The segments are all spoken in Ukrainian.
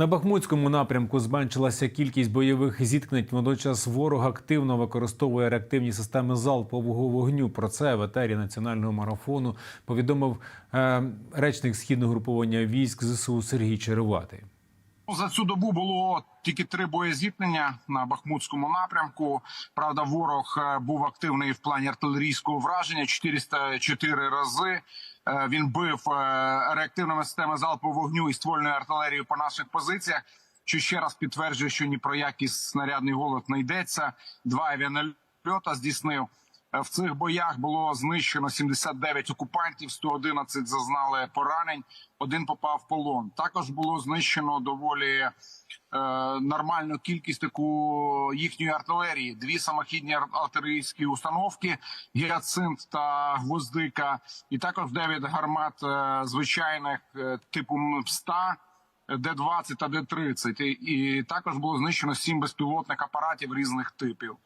На Бахмутському напрямку зменшилася кількість бойових зіткнень. Водночас ворог активно використовує реактивні системи залпового вогню. Про це в етері національного марафону повідомив е, речник східного груповання військ ЗСУ Сергій Череватий. За цю добу було тільки три боєзіткнення на Бахмутському напрямку. Правда, ворог е, був активний в плані артилерійського враження 404 рази. Е, Він бив е, реактивними системами залпового вогню і ствольною артилерією по наших позиціях. Що ще раз підтверджує, що ні про який снарядний голод не йдеться. Два авіанальота здійснив. Е, В цих боях було знищено 79 окупантів, 111 зазнали поранень, один попав в полон. Також було знищено доволі е, нормальну кількість таку їхньої артилерії. Дві самохідні ар- артилерійські установки гіацинт та гвоздика, і також 9 гармат е, звичайних е, типу МСТА. Д-20 та Д-30. І, і також було знищено сім безпілотних апаратів різних типів.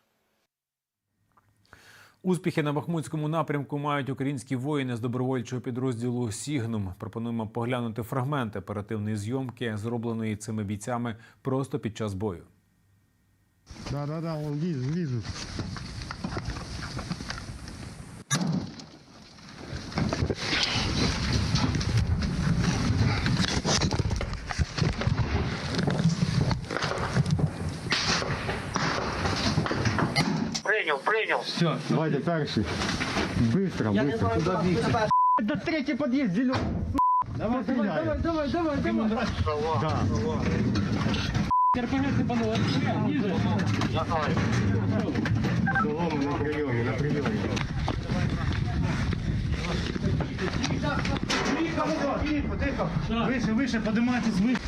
Успіхи на Бахмутському напрямку мають українські воїни з добровольчого підрозділу Сігнум. Пропонуємо поглянути фрагменти оперативної зйомки, зробленої цими бійцями просто під час бою. Да, да, да, он лізу, вижу. Прийняв, прийняв. Все, давайте перший. Быстро, быстро. Куда бігти? Да третий подъезд, зеленый. Давай, давай, давай, давай, давай, давай. Да. Солома на приеме, на приеме. Тихо, тихо, тихо. Выше, выше, поднимайтесь, выше.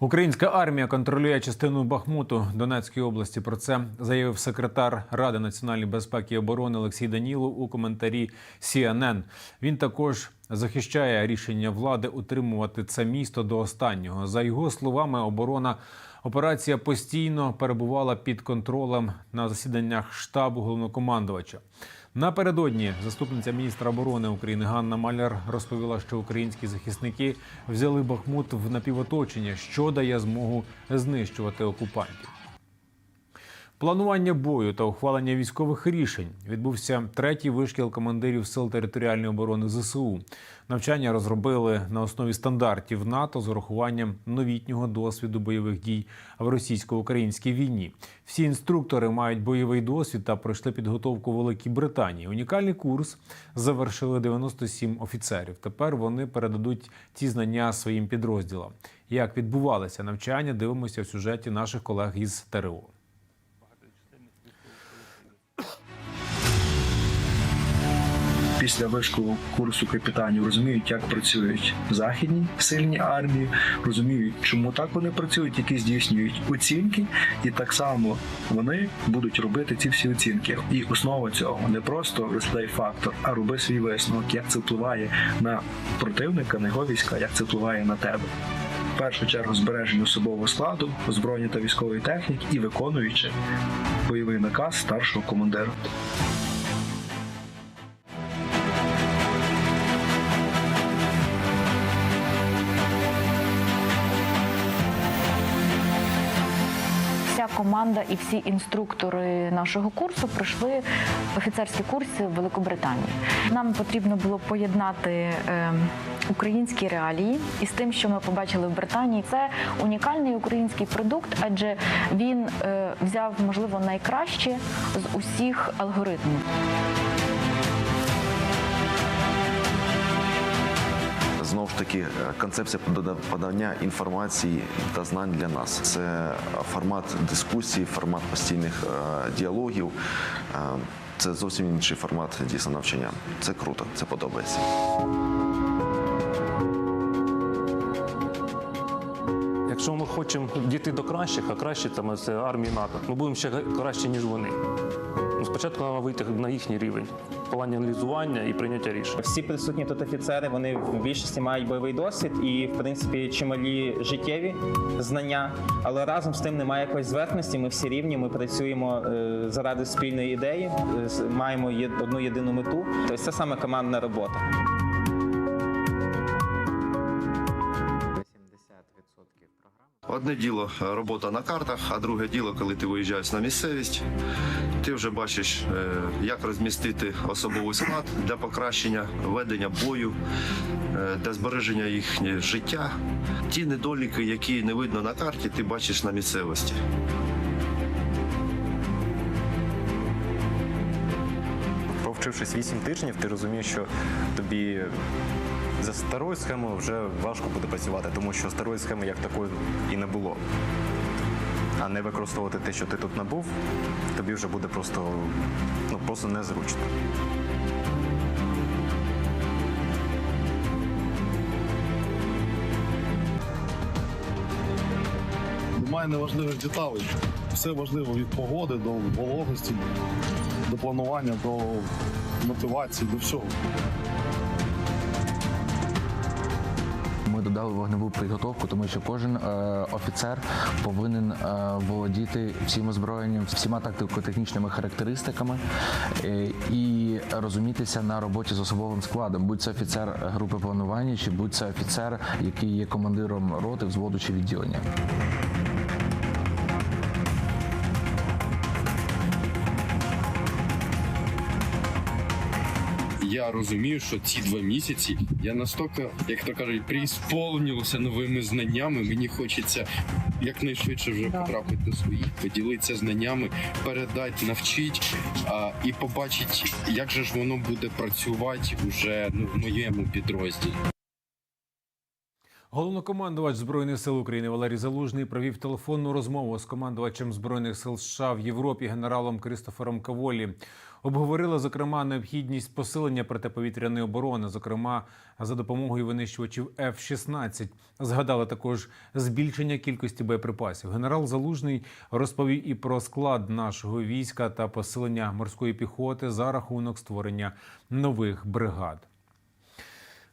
Українська армія контролює частину Бахмуту Донецької області. Про це заявив секретар Ради національної безпеки і оборони Олексій Данілов у коментарі CNN. Він також захищає рішення влади утримувати це місто до останнього. За його словами, оборона операція постійно перебувала під контролем на засіданнях штабу головнокомандувача. Напередодні заступниця міністра оборони України Ганна Маляр розповіла, що українські захисники взяли Бахмут в напівоточення, що дає змогу знищувати окупантів. Планування бою та ухвалення військових рішень відбувся третій вишкіл командирів сил територіальної оборони ЗСУ. Навчання розробили на основі стандартів НАТО з урахуванням новітнього досвіду бойових дій в російсько-українській війні. Всі інструктори мають бойовий досвід та пройшли підготовку Великій Британії. Унікальний курс завершили 97 офіцерів. Тепер вони передадуть ці знання своїм підрозділам. Як відбувалися навчання, дивимося в сюжеті наших колег із ТРО. Після вишколу курсу капітанів розуміють, як працюють західні сильні армії, розуміють, чому так вони працюють, які здійснюють оцінки, і так само вони будуть робити ці всі оцінки. І основа цього не просто розглядай фактор, а роби свій висновок, як це впливає на противника, на його війська, як це впливає на тебе. В першу чергу збереження особового складу, озброєння та військової техніки і виконуючи бойовий наказ старшого командира. Команда і всі інструктори нашого курсу пройшли офіцерські курси в Великобританії. Нам потрібно було поєднати е, українські реалії із тим, що ми побачили в Британії. Це унікальний український продукт, адже він е, взяв можливо найкраще з усіх алгоритмів. Знову ж таки, е, концепція подання інформації та знань для нас. Це формат дискусії, формат постійних е, діалогів. Е, Це зовсім інший формат дійсно навчання. Це круто, це подобається. Якщо ми хочемо дійти до кращих, а краще там це армії НАТО, ми будемо ще краще, ніж вони. Ну, Спочатку треба вийти на їхній рівень. Плані аналізування і прийняття рішень. Всі присутні тут офіцери, вони в більшості мають бойовий досвід і, в принципі, чималі життєві знання, але разом з тим немає якоїсь зверхності. Ми всі рівні, ми працюємо е, заради спільної ідеї, е, маємо одну єдину мету. Тобто це саме командна робота. Одне діло е, робота на картах, а друге діло, коли ти виїжджаєш на місцевість, ти вже бачиш, е, як розмістити особовий склад для покращення ведення бою, е, для збереження їхнього життя. Ті недоліки, які не видно на карті, ти бачиш на місцевості. Провчившись 8 тижнів, ти розумієш, що тобі за старою схемою вже важко буде працювати, тому що старої схеми як такої і не було. А не використовувати те, що ти тут набув, тобі вже буде просто, ну, просто незручно. Немає неважливих деталей. Все важливо від погоди до вологості, до планування, до мотивації, до всього. Додали вогневу підготовку, тому що кожен е, офіцер повинен е, володіти всім озброєнням, всіма тактико-технічними характеристиками е, і розумітися на роботі з особовим складом, будь це офіцер групи планування, чи будь це офіцер, який є командиром роти, взводу чи відділення. Я розумію, що ці два місяці я настільки, як то кажуть, приісполнився новими знаннями. Мені хочеться якнайшвидше вже потрапити до своїх, поділитися знаннями, передати, навчити а, і побачити, як же ж воно буде працювати уже ну, в моєму підрозділі. Головнокомандувач збройних сил України Валерій Залужний провів телефонну розмову з командувачем збройних сил США в Європі генералом Крістофером Каволі. Обговорили зокрема необхідність посилення протиповітряної оборони, зокрема за допомогою винищувачів F-16. Згадали також збільшення кількості боєприпасів. Генерал Залужний розповів і про склад нашого війська та посилення морської піхоти за рахунок створення нових бригад.